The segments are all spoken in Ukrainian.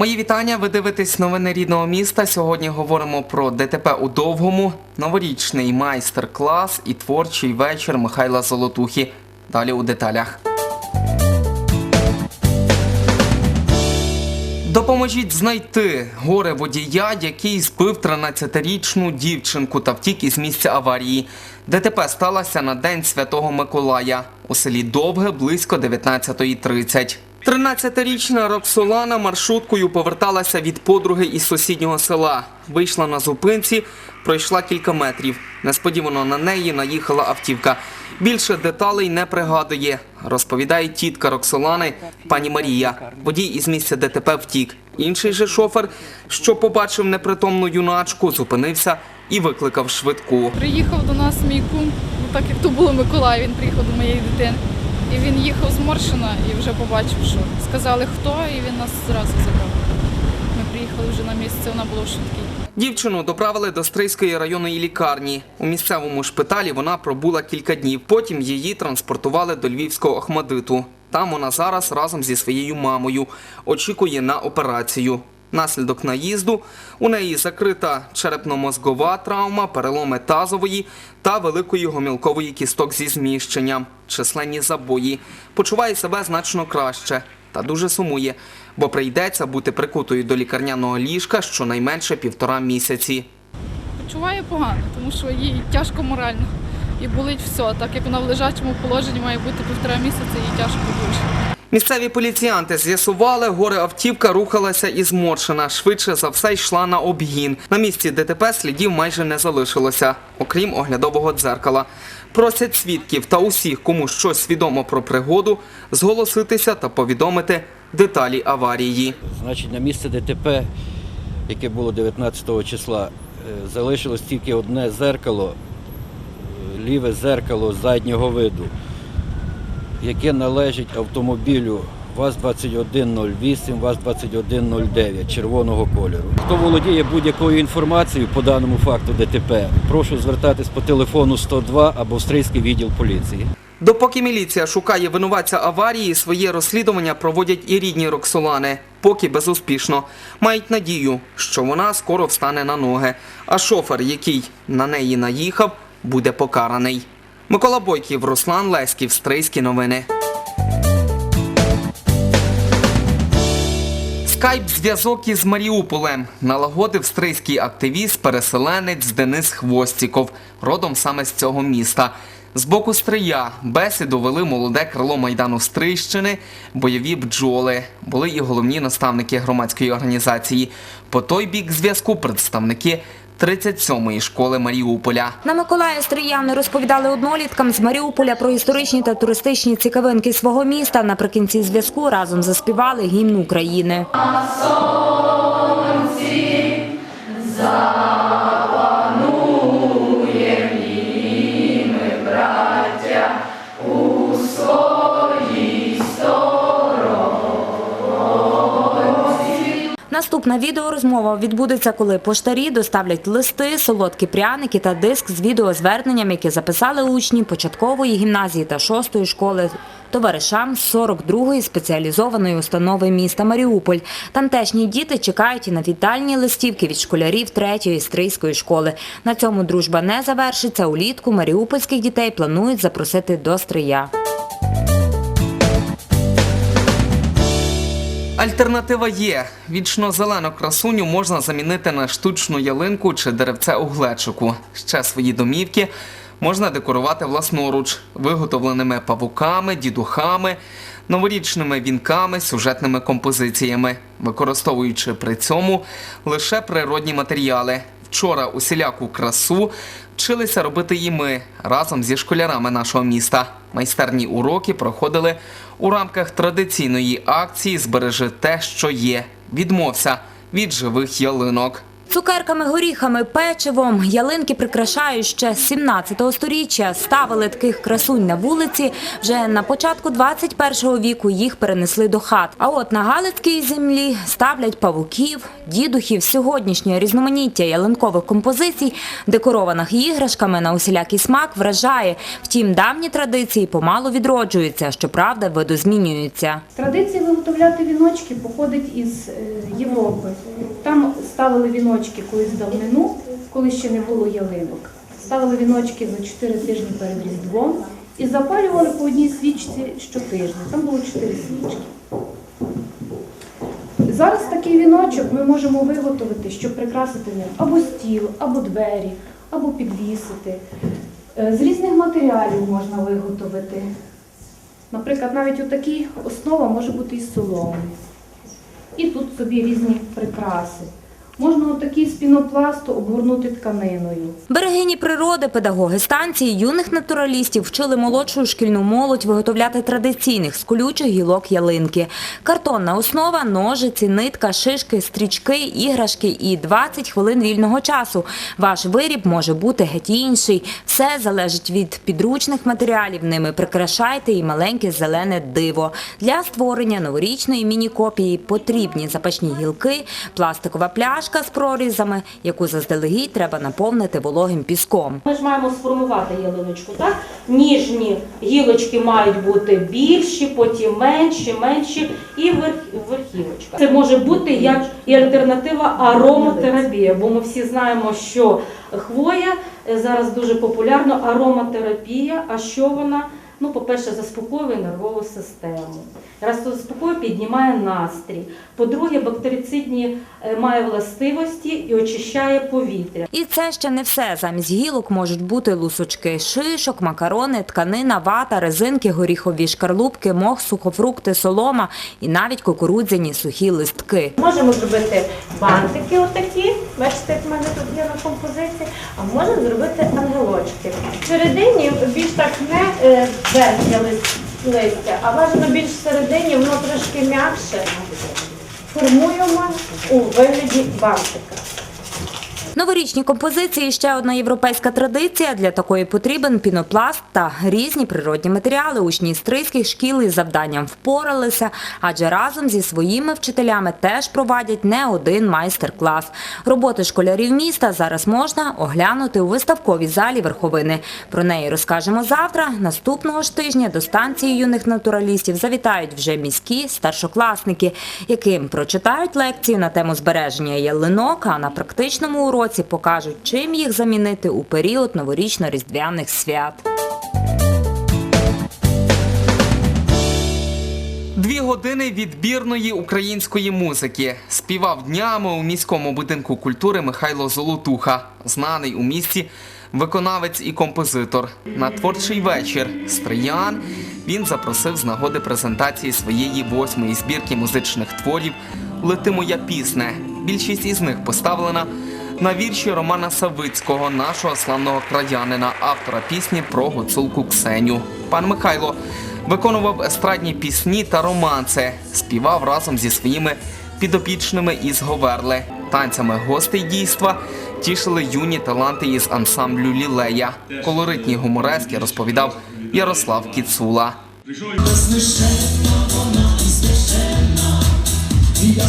Мої вітання. Ви дивитесь новини рідного міста. Сьогодні говоримо про ДТП у Довгому, новорічний майстер-клас і творчий вечір Михайла Золотухи. Далі у деталях. Допоможіть знайти горе водія, який збив 13-річну дівчинку та втік із місця аварії. ДТП сталося на День Святого Миколая у селі Довге близько 19.30. 13-річна Роксолана маршруткою поверталася від подруги із сусіднього села. Вийшла на зупинці, пройшла кілька метрів. Несподівано на неї наїхала автівка. Більше деталей не пригадує, розповідає тітка Роксолани, пані Марія. Водій із місця ДТП втік. Інший же шофер, що побачив непритомну юначку, зупинився і викликав швидку. Приїхав до нас мій кум, ну, так як то було Миколай, він приїхав до моєї дитини. І він їхав з Моршина і вже побачив, що сказали хто, і він нас зразу забрав. Ми приїхали вже на місце, вона була в швидкій. Дівчину доправили до Стрийської районної лікарні. У місцевому шпиталі вона пробула кілька днів. Потім її транспортували до Львівського Охмадиту. Там вона зараз разом зі своєю мамою очікує на операцію. Наслідок наїзду у неї закрита черепно-мозгова травма, переломи тазової та великої гомілкової кісток зі зміщенням, численні забої. Почуває себе значно краще та дуже сумує, бо прийдеться бути прикутою до лікарняного ліжка щонайменше півтора місяці. Почуває погано, тому що їй тяжко морально і болить все. Так як вона в лежачому положенні має бути півтора місяця, їй тяжко дуже. Місцеві поліціянти з'ясували, горе автівка рухалася із Моршина. Швидше за все йшла на обгін. На місці ДТП слідів майже не залишилося, окрім оглядового дзеркала. Просять свідків та усіх, кому щось відомо про пригоду, зголоситися та повідомити деталі аварії. Значить, на місце ДТП, яке було 19 числа, е, залишилось тільки одне зеркало, е, ліве зеркало заднього виду, яке належить автомобілю ВАЗ-2108, ВАЗ-2109 червоного кольору. Хто володіє будь-якою інформацією по даному факту ДТП, прошу звертатись по телефону 102 або в Стрийський відділ поліції. Допоки міліція шукає винуватця аварії, своє розслідування проводять і рідні Роксолани, поки безуспішно. Мають надію, що вона скоро встане на ноги, а шофер, який на неї наїхав, буде покараний. Микола Бойків, Руслан Леськів, Стрийські новини. Скайп-зв'язок із Маріуполем налагодив стрийський активіст, переселенець Денис Хвостіков, родом саме з цього міста. З боку Стрия бесіду вели молоде крило Майдану Стрийщини, бойові бджоли. Були і головні наставники громадської організації. По той бік зв'язку представники 37-ї школи Маріуполя. На Миколая Стріяни розповідали одноліткам з Маріуполя про історичні та туристичні цікавинки свого міста. Наприкінці зв'язку разом заспівали гімн України. Наступна відеорозмова відбудеться, коли поштарі доставлять листи, солодкі пряники та диск з відеозверненням, які записали учні початкової гімназії та шостої школи товаришам з 42-ї спеціалізованої установи міста Маріуполь. Тамтешні діти чекають і на вітальні листівки від школярів 3-ї стрийської школи. На цьому дружба не завершиться. Улітку маріупольських дітей планують запросити до Стрия. Альтернатива є. Вічно зелену красуню можна замінити на штучну ялинку чи деревце у глечику. Ще свої домівки можна декорувати власноруч, виготовленими павуками, дідухами, новорічними вінками, сюжетними композиціями, використовуючи при цьому лише природні матеріали. Вчора усіляку красу вчилися робити і ми разом зі школярами нашого міста. Майстерні уроки проходили у рамках традиційної акції Збережи те, що є. Відмовся від живих ялинок. Цукерками, горіхами, печивом ялинки прикрашають ще з 17 сторіччя. Ставили таких красунь на вулиці. Вже на початку 21 віку їх перенесли до хат. А от на Галицькій землі ставлять павуків, дідухів. Сьогоднішнє різноманіття ялинкових композицій, декорованих іграшками на усілякий смак, вражає. Втім, давні традиції помалу відроджуються, щоправда, видозмінюються. Традиція виготовляти віночки походить із е, Європи. Там ставили віночки колись давнину, коли ще не було ялинок. Ставили віночки за 4 тижні перед Різдвом і запалювали по одній свічці щотижня. Там було 4 свічки. Зараз такий віночок ми можемо виготовити, щоб прикрасити ним або стіл, або двері, або підвісити. Е, З різних матеріалів можна виготовити. Наприклад, навіть отакі основа може бути із соломи. І тут собі різні прикраси. Можна отакий з обгорнути тканиною. Берегині природи, педагоги станції юних натуралістів вчили молодшу шкільну молодь виготовляти традиційних з колючих гілок ялинки. Картонна основа, ножиці, нитка, шишки, стрічки, іграшки і 20 хвилин вільного часу. Ваш виріб може бути геть інший. Все залежить від підручних матеріалів. Ними прикрашайте і маленьке зелене диво. Для створення новорічної міні-копії потрібні запашні гілки, пластикова пляшка з прорізами, яку заздалегідь треба наповнити вологим піском. Ми ж маємо сформувати ялиночку, так? Ніжні гілочки мають бути більші, потім менші, менші і верх- верхівочка. Це може бути як і альтернатива ароматерапія, бо ми всі знаємо, що хвоя е, зараз дуже популярна ароматерапія. А що вона? Ну, по-перше, заспокоює нервову систему. Раз заспокоює, піднімає настрій. По-друге, бактерицидні е, має властивості і очищає повітря. І це ще не все. Замість гілок можуть бути лусочки шишок, макарони, тканина, вата, резинки, горіхові шкарлупки, мох, сухофрукти, солома і навіть кукурудзяні сухі листки. Можемо зробити бантики отакі, бачите, як в мене тут є на композиції, а можемо зробити ангелочки. Всередині більш так не лист- листя, а бажано більш всередині, воно трошки м'якше. Формуємо у вигляді бантика. Новорічні композиції ще одна європейська традиція. Для такої потрібен пінопласт та різні природні матеріали. Учні стрийських шкіл із завданням впоралися, адже разом зі своїми вчителями теж проводять не один майстер-клас. Роботи школярів міста зараз можна оглянути у виставковій залі верховини. Про неї розкажемо завтра. Наступного ж тижня до станції юних натуралістів завітають вже міські старшокласники, яким прочитають лекцію на тему збереження ялинок, а на практичному уроці покажуть, чим їх замінити у період новорічно-різдвяних свят. Дві години відбірної української музики. Співав днями у міському будинку культури Михайло Золотуха, знаний у місті виконавець і композитор. На творчий вечір Стриян він запросив з нагоди презентації своєї восьмої збірки музичних творів Лети моя пісне. Більшість із них поставлена на вірші Романа Савицького, нашого славного краянина, автора пісні про гуцулку Ксеню. Пан Михайло виконував естрадні пісні та романси, співав разом зі своїми підопічними із Говерли. Танцями гостей дійства тішили юні таланти із ансамблю Лілея. Колоритні гуморески розповідав Ярослав Кіцула. Я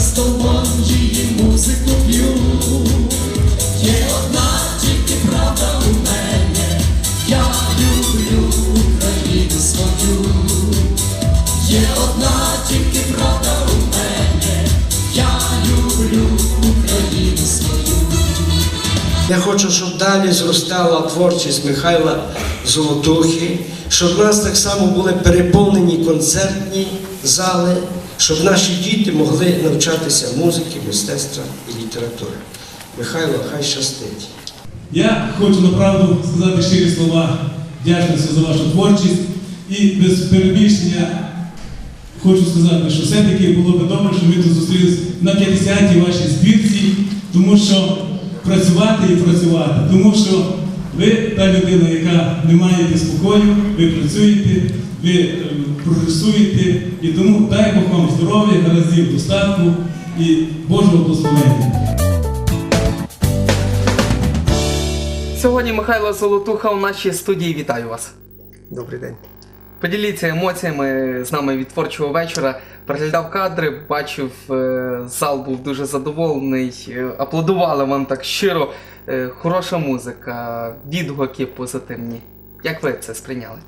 хочу, щоб далі зростала творчість Михайла Золотухи, щоб в нас так само були переповнені концертні зали, щоб наші діти могли навчатися музики, мистецтва і літератури. Михайло, хай щастить. Я хочу направду сказати щирі слова вдячності за вашу творчість і без перебільшення хочу сказати, що все-таки було б добре, що ми тут зустрілися на 50-й вашій збірці, тому що працювати і працювати, тому що ви та людина, яка не має спокою, ви працюєте, ви е, прогресуєте, і тому дай Бог вам здоров'я, гараздів достатку і Божого благословення. Сьогодні Михайло Золотуха у нашій студії. Вітаю вас. Добрий день. Поділіться емоціями з нами від творчого вечора. Переглядав кадри, бачив, е, зал був дуже задоволений. е, Аплодували вам так щиро. Е, Хороша музика, відгуки позитивні. Як ви це сприйняли?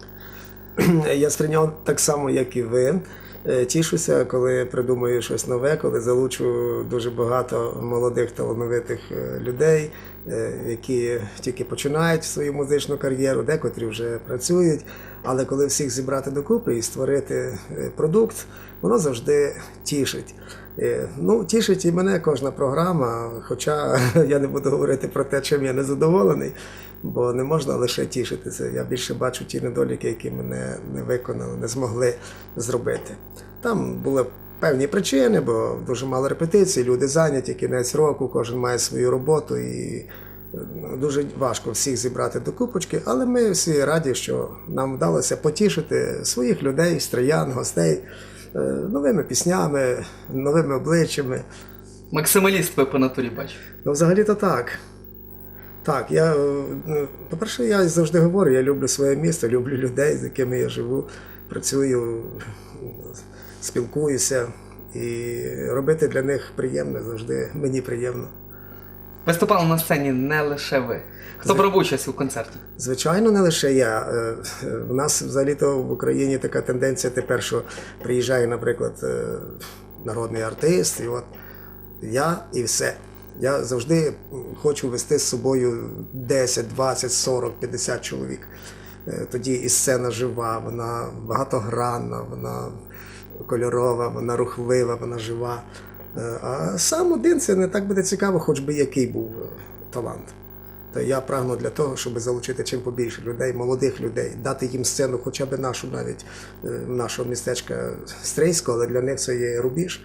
Я сприйняв так само, як і ви. Е, Тішуся, коли придумаю щось нове, коли залучу дуже багато молодих талановитих е, людей, е, які тільки починають свою музичну кар'єру, декотрі вже працюють. Але коли всіх зібрати докупи і створити продукт, воно завжди тішить. Е, Ну, тішить і мене кожна програма, хоча я не буду говорити про те, чим я не задоволений, бо не можна лише тішитися. Я більше бачу ті недоліки, які мене не виконали, не змогли зробити. Там були певні причини, бо дуже мало репетицій, люди зайняті, кінець року, кожен має свою роботу і е, дуже важко всіх зібрати до купочки, але ми всі раді, що нам вдалося потішити своїх людей, стріян, гостей новими піснями, новими обличчями. Максималіст ви по натурі бачив. Ну, взагалі-то так. Так, я, е, ну, по-перше, я завжди говорю, я люблю своє місто, люблю людей, з якими я живу, працюю, спілкуюся. І робити для них приємне завжди мені приємно. Виступали на сцені не лише ви. Хто брав участь у концерті? Звичайно, не лише я. Е, е, У нас взагалі-то в Україні така тенденція тепер, що приїжджає, наприклад, е, народний артист, і от я і все. Я завжди хочу вести з собою 10, 20, 40, 50 чоловік. Е, Тоді і сцена жива, вона багатогранна, вона кольорова, вона рухлива, вона жива. Е, А сам один це не так буде цікаво, хоч би який був е, талант. Та я прагну для того, щоб залучити чим побільше людей, молодих людей, дати їм сцену, хоча б нашу навіть е, нашого містечка Стрийського, але для них це є рубіж.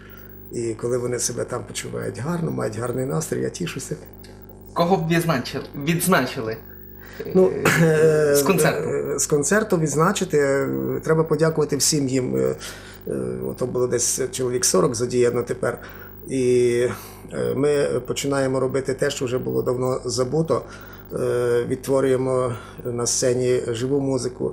І коли вони себе там почувають гарно, мають гарний настрій, я тішуся. Кого б відзначили? відзначили? Ну, з концерту. З концерту відзначити. Треба подякувати всім їм. Е, Ото було десь чоловік 40 задіяно тепер. І е, ми починаємо робити те, що вже було давно забуто. Е, Відтворюємо на сцені живу музику.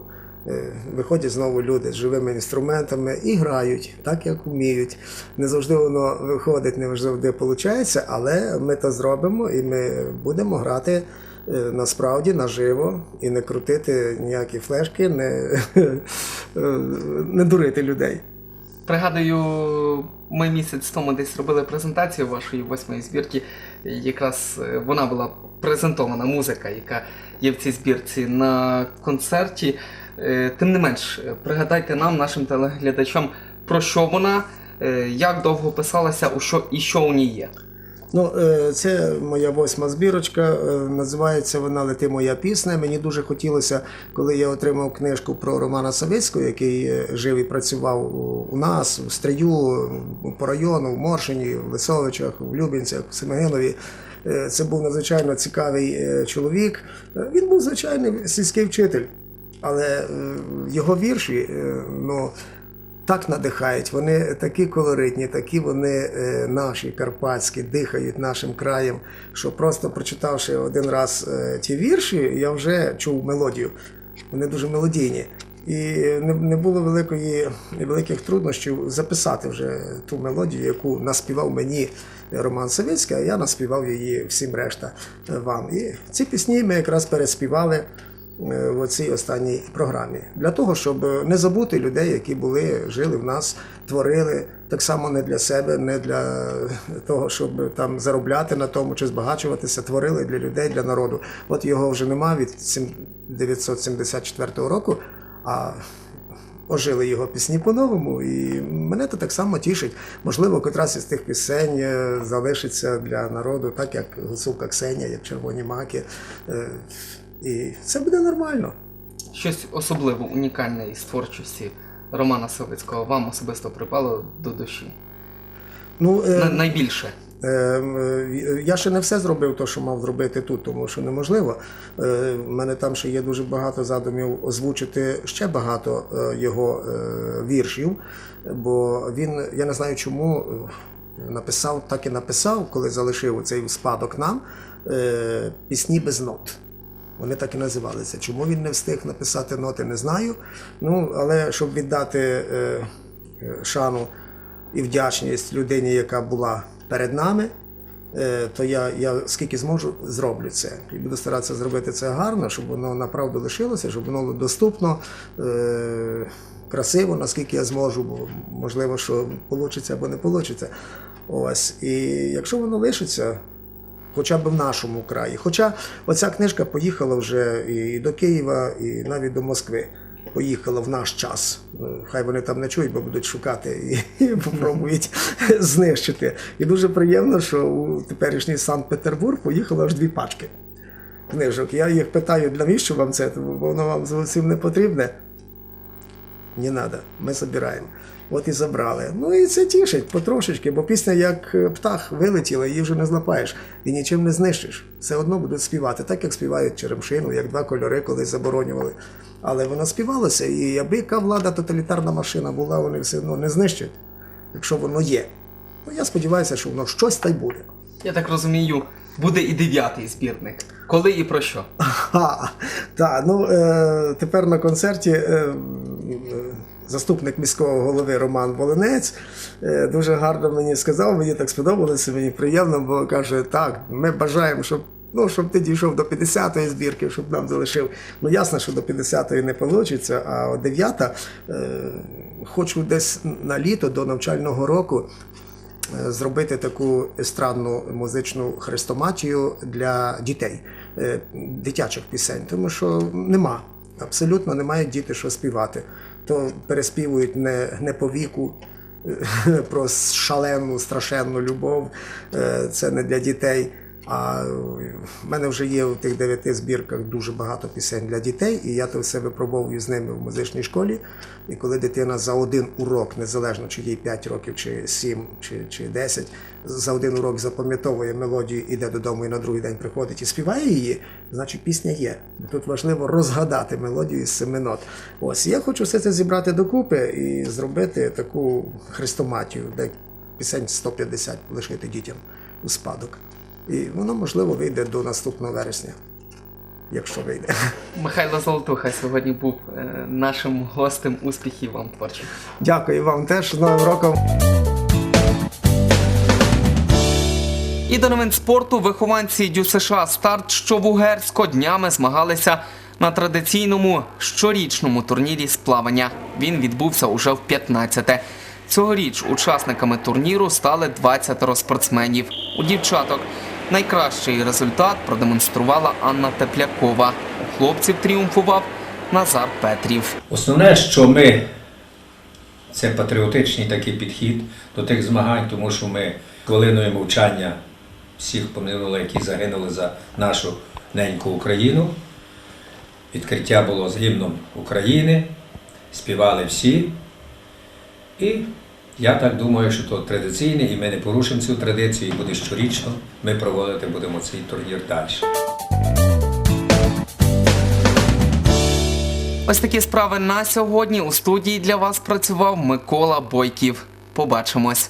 Виходять знову люди з живими інструментами і грають так, як вміють. Не завжди воно виходить, не завжди виходить, але ми то зробимо і ми будемо грати насправді наживо і не крутити ніякі флешки, не, не дурити людей. Пригадую, ми місяць тому десь робили презентацію вашої восьмої збірки. Якраз е, вона була презентована музика, яка є в цій збірці на концерті. Е, Тим не менш, е, пригадайте нам, нашим телеглядачам, про що вона, як довго писалася, у що і що у ній є. Ну, е, це моя восьма збірочка. е, Називається вона Лети моя пісня. Мені дуже хотілося, коли я отримав книжку про Романа Савицького, який е, жив і працював у- нас, у Стрию, по району, в Моршині, в Лисовичах, в Любінцях, в Семигинові. Е, Це був надзвичайно цікавий чоловік. Він був звичайний сільський вчитель, але його вірші, ну. Так надихають, вони такі колоритні, такі вони е, наші, карпатські, дихають нашим краєм, що просто прочитавши один раз е, ті вірші, я вже чув мелодію. Вони дуже мелодійні. І не, не було великої, великих труднощів записати вже ту мелодію, яку наспівав мені Роман Савицький, а я наспівав її всім решта е, вам. І ці пісні ми якраз переспівали в цій останній програмі. Для того, щоб не забути людей, які були, жили в нас, творили так само не для себе, не для того, щоб там заробляти на тому чи збагачуватися, творили для людей, для народу. От його вже нема від 1974 року, а ожили його пісні по-новому, і мене це так само тішить. Можливо, котрась із тих пісень е, залишиться для народу, так як гуцулка Ксенія, як червоні маки. Е, І це буде нормально. Щось особливо унікальне із творчості Романа Савицького вам особисто припало до душі. Ну, е, На- Найбільше. Ем, е, Я ще не все зробив, то, що мав зробити тут, тому що неможливо. У мене там ще є дуже багато задумів озвучити ще багато е, його е, віршів, бо він, я не знаю чому, е, написав, так і написав, коли залишив цей спадок нам, е, пісні без нот. Вони так і називалися. Чому він не встиг написати ноти, не знаю. Ну, але щоб віддати е, е, шану і вдячність людині, яка була перед нами, е, то я, я скільки зможу, зроблю це. І буду старатися зробити це гарно, щоб воно направду лишилося, щоб воно було доступно, е, красиво, наскільки я зможу, бо можливо, що вийде або не вийде. Ось. І якщо воно лишиться, хоча б в нашому краї. Хоча оця книжка поїхала вже і до Києва, і навіть до Москви. Поїхала в наш час. Ну, Хай вони там не чують, бо будуть шукати і, і попробують знищити. І дуже приємно, що у теперішній Санкт-Петербург поїхало аж дві пачки книжок. Я їх питаю, навіщо вам це? Бо воно вам зовсім не потрібне. Не треба, ми збираємо. От і забрали. Ну і це тішить потрошечки, бо пісня як е, птах вилетіла, її вже не злапаєш і нічим не знищиш. Все одно будуть співати, так як співають Черемшину, як два кольори колись заборонювали. Але воно співалося, і аби яка влада тоталітарна машина була, вони все одно не знищать, якщо воно є. Ну я сподіваюся, що воно щось та й буде. Я так розумію, буде і дев'ятий збірник. Коли і про що? Ха, так, ну е, тепер на концерті е, заступник міського голови Роман Волинець е, дуже гарно мені сказав, мені так сподобалося, мені приємно, бо каже, так, ми бажаємо, щоб. Ну, щоб ти дійшов до 50-ї збірки, щоб нам залишив. Ну, ясно, що до 50-ї не вийде, а от 9-та е, хочу десь на літо до навчального року е, зробити таку естрадну музичну хрестоматію для дітей, е, дитячих пісень, тому що нема. Абсолютно не мають діти, що співати. То переспівують не, не по віку про шалену, страшенну любов. Е, Це не для дітей. А в мене вже є у тих дев'яти збірках дуже багато пісень для дітей, і я то все випробовую з ними в музичній школі. І коли дитина за один урок, незалежно чи їй 5 років, чи 7, чи, чи 10, за один урок запам'ятовує мелодію, іде додому і на другий день приходить і співає її, значить пісня є. Тут важливо розгадати мелодію із семи нот. Ось я хочу все це зібрати докупи і зробити таку хрестоматію, де пісень 150 лишити дітям у спадок. І воно, можливо, вийде до наступного вересня, якщо вийде. Михайло Золотуха сьогодні був е, нашим гостем. Успіхів вам творчих. Дякую вам теж з Новим роком. І до новин спорту вихованці Дю США старт, що в Угерсько днями змагалися на традиційному щорічному турнірі з плавання. Він відбувся уже в 15-те. Цьогоріч учасниками турніру стали 20 спортсменів. У дівчаток найкращий результат продемонструвала Анна Теплякова. У хлопців тріумфував Назар Петрів. Основне, що ми це патріотичний такий підхід до тих змагань, тому що ми хвилиною мовчання всіх помилили, які загинули за нашу неньку Україну. Відкриття було з гімном України, співали всі. І я так думаю, що то традиційне, і ми не порушимо цю традицію, і буде щорічно. Ми проводити будемо цей турнір далі. Ось такі справи на сьогодні. У студії для вас працював Микола Бойків. Побачимось.